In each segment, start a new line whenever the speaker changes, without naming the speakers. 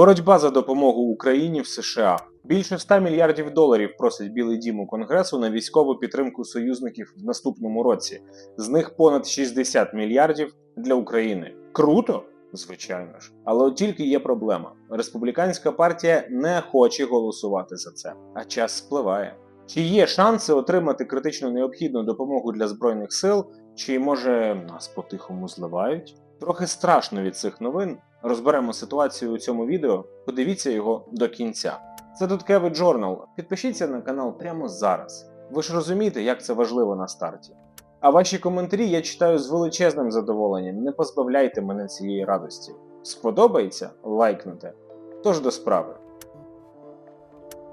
Боротьба за допомогу Україні в США. Більше 100 мільярдів доларів просить Білий Дім у Конгресу на військову підтримку союзників в наступному році. З них понад 60 мільярдів для України. Круто, звичайно ж. Але от тільки є проблема: республіканська партія не хоче голосувати за це, а час спливає. Чи є шанси отримати критично необхідну допомогу для збройних сил, чи може нас по-тихому зливають? Трохи страшно від цих новин. Розберемо ситуацію у цьому відео. Подивіться його до кінця. Це тут Кеви Джорнал. Підпишіться на канал прямо зараз. Ви ж розумієте, як це важливо на старті. А ваші коментарі я читаю з величезним задоволенням. Не позбавляйте мене цієї радості. Сподобається? Лайкнете. Тож до справи.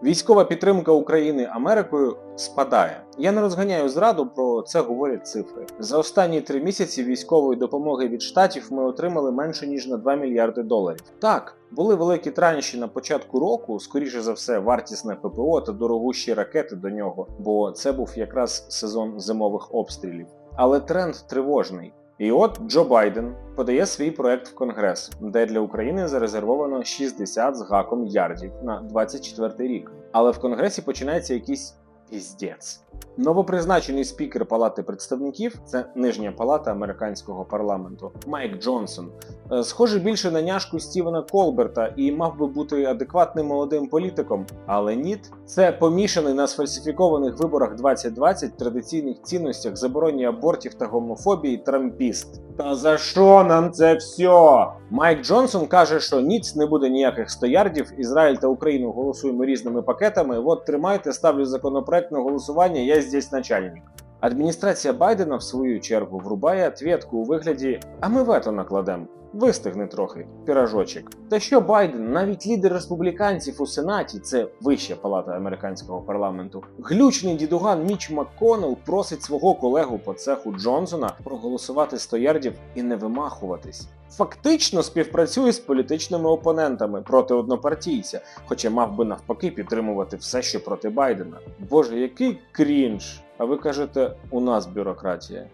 Військова підтримка України Америкою спадає. Я не розганяю зраду, про це говорять цифри. За останні три місяці військової допомоги від штатів ми отримали менше ніж на 2 мільярди доларів. Так, були великі транші на початку року, скоріше за все, вартісне ППО та дорогущі ракети до нього, бо це був якраз сезон зимових обстрілів. Але тренд тривожний. І от Джо Байден подає свій проект в Конгрес, де для України зарезервовано 60 з гаком ярдів на 24 рік. Але в Конгресі починається якийсь піздець. Новопризначений спікер Палати представників, це нижня палата американського парламенту, Майк Джонсон, е, схожий більше на няшку Стівена Колберта і мав би бути адекватним молодим політиком, але ніт. Це помішаний на сфальсифікованих виборах 2020 традиційних цінностях, забороні абортів та гомофобії трампіст. Та за що нам це все? Майк Джонсон каже, що ніц не буде ніяких стоярдів. Ізраїль та Україну голосуємо різними пакетами. От тримайте, ставлю законопроект на голосування. Я здесь начальник. Адміністрація Байдена в свою чергу врубає ответку у вигляді: а ми вето накладемо. Вистигне трохи піражочок. Та що Байден, навіть лідер республіканців у Сенаті, це вища палата американського парламенту, глючний дідуган Міч МакКоннелл просить свого колегу по цеху Джонсона проголосувати 100 ярдів і не вимахуватись. Фактично співпрацює з політичними опонентами проти однопартійця, хоча мав би навпаки підтримувати все, що проти Байдена. Боже, який крінж! А ви кажете, у нас бюрократія.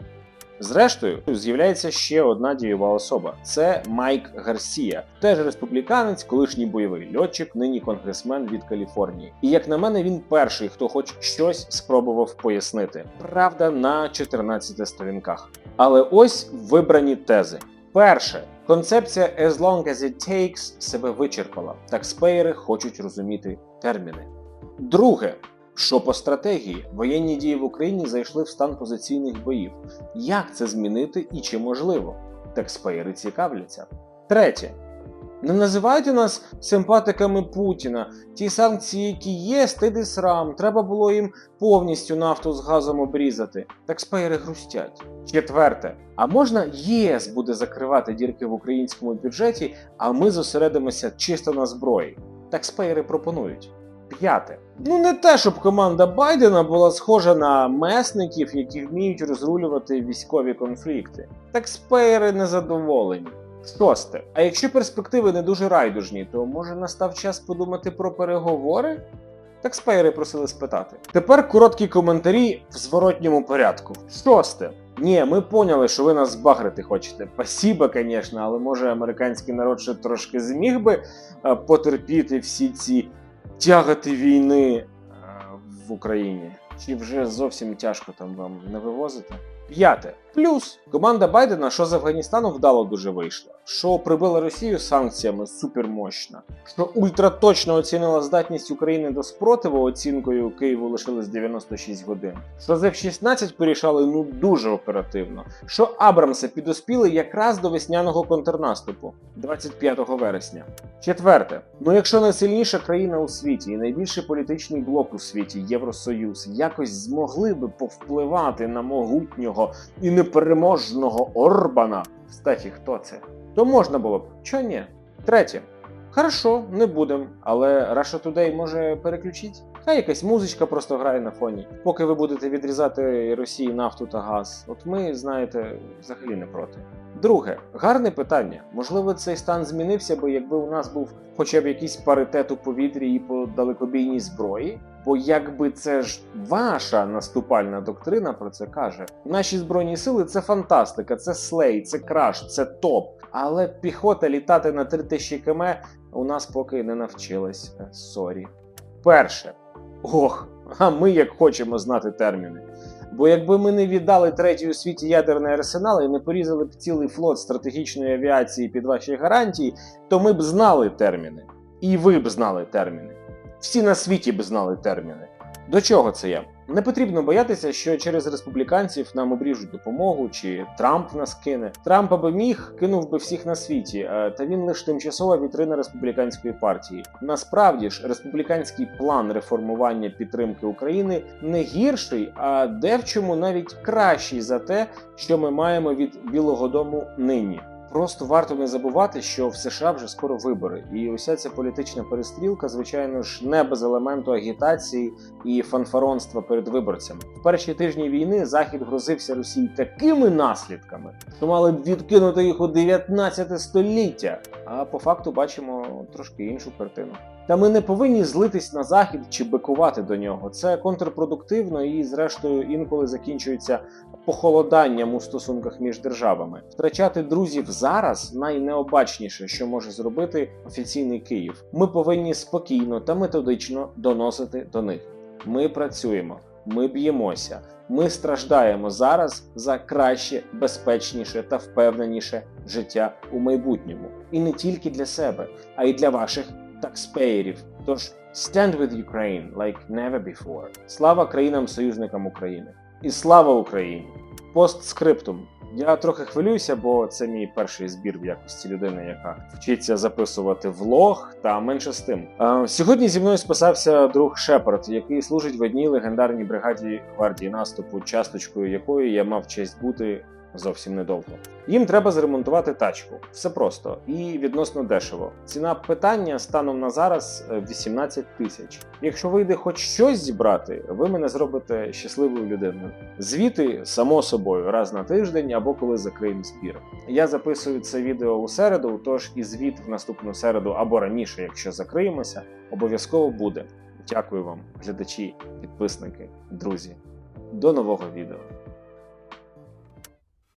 Зрештою, з'являється ще одна дієва особа: це Майк Гарсія, теж республіканець, колишній бойовий льотчик, нині конгресмен від Каліфорнії. І як на мене, він перший, хто хоч щось спробував пояснити. Правда, на 14 сторінках. Але ось вибрані тези. Перше. Концепція «as long as it takes» себе вичерпала. Такспеєри хочуть розуміти терміни. Друге. Що по стратегії воєнні дії в Україні зайшли в стан позиційних боїв. Як це змінити і чи можливо? Такспеєри цікавляться. Третє. Не називайте нас симпатиками Путіна. Ті санкції, які є, стиди срам. Треба було їм повністю нафту з газом обрізати. Такспеєри грустять. Четверте. А можна ЄС буде закривати дірки в українському бюджеті, а ми зосередимося чисто на зброї. Такспеєри пропонують. П'яте. Ну не те, щоб команда Байдена була схожа на месників, які вміють розрулювати військові конфлікти. Такспеєри незадоволені. Шосте. А якщо перспективи не дуже райдужні, то може настав час подумати про переговори? Такспеєри просили спитати. Тепер короткі коментарі в зворотньому порядку. Шосте. Ні, ми поняли, що ви нас збагрити хочете. Спасибо, звісно, але може американський народ ще трошки зміг би е, потерпіти всі ці тягати війни е, в Україні. Чи вже зовсім тяжко там вам не вивозити? П'яте. Плюс команда Байдена, що з Афганістану вдало дуже вийшла, що прибила Росію санкціями супермощна, що ультраточно оцінила здатність України до спротиву оцінкою Києву лишилось 96 годин, що з F-16 порішали ну дуже оперативно, що Абрамси підоспіли якраз до весняного контрнаступу 25 вересня. Четверте, ну якщо найсильніша країна у світі і найбільший політичний блок у світі Євросоюз якось змогли би повпливати на могутнього і непереможного Орбана, Стефі, хто це? То можна було б. Чо ні? Третє. Хорошо, не будем, але Russia Today може переключить. Хай якась музичка просто грає на фоні, поки ви будете відрізати Росії нафту та газ. От ми, знаєте, взагалі не проти. Друге, гарне питання. Можливо, цей стан змінився, бо якби у нас був хоча б якийсь паритет у повітрі і по далекобійній зброї. Бо якби це ж ваша наступальна доктрина про це каже. Наші збройні сили це фантастика, це слей, це краш, це топ. Але піхота літати на 3000 км у нас поки не навчилась. Е, Сорі. Перше. Ох, а ми як хочемо знати терміни. Бо якби ми не віддали третій у світі ядерний арсенал і не порізали б цілий флот стратегічної авіації під ваші гарантії, то ми б знали терміни. І ви б знали терміни. Всі на світі б знали терміни. До чого це я? Не потрібно боятися, що через республіканців нам обріжуть допомогу, чи Трамп нас кине. Трамп аби міг, кинув би всіх на світі, е, та він лише тимчасова вітрина республіканської партії. Насправді ж, республіканський план реформування підтримки України не гірший, а де в чому навіть кращий за те, що ми маємо від Білого Дому нині. Просто варто не забувати, що в США вже скоро вибори, і уся ця політична перестрілка, звичайно ж, не без елементу агітації і фанфаронства перед виборцями. В перші тижні війни Захід грозився Росії такими наслідками, що мали б відкинути їх у 19 століття. А по факту бачимо трошки іншу картину. Та ми не повинні злитись на захід чи бикувати до нього. Це контрпродуктивно і, зрештою, інколи закінчується похолоданням у стосунках між державами. Втрачати друзів зараз найнеобачніше, що може зробити офіційний Київ. Ми повинні спокійно та методично доносити до них. Ми працюємо, ми б'ємося, ми страждаємо зараз за краще, безпечніше та впевненіше життя у майбутньому. І не тільки для себе, а й для ваших такспеєрів. Тож stand with Ukraine like never before. Слава країнам-союзникам України. І слава Україні! Постскриптум. Я трохи хвилююся, бо це мій перший збір в якості людини, яка вчиться записувати влог, та менше з тим. Е, сьогодні зі мною списався друг Шепард, який служить в одній легендарній бригаді гвардії наступу, часточкою якої я мав честь бути зовсім недовго. Їм треба зремонтувати тачку. Все просто і відносно дешево. Ціна питання станом на зараз е, 18 тисяч. Якщо вийде хоч щось зібрати, ви мене зробите щасливою людиною. Звіти, само собою, раз на тиждень або коли закриємо збір. Я записую це відео у середу, тож і звіт в наступну середу або раніше, якщо закриємося, обов'язково буде. Дякую вам, глядачі, підписники, друзі. До нового відео.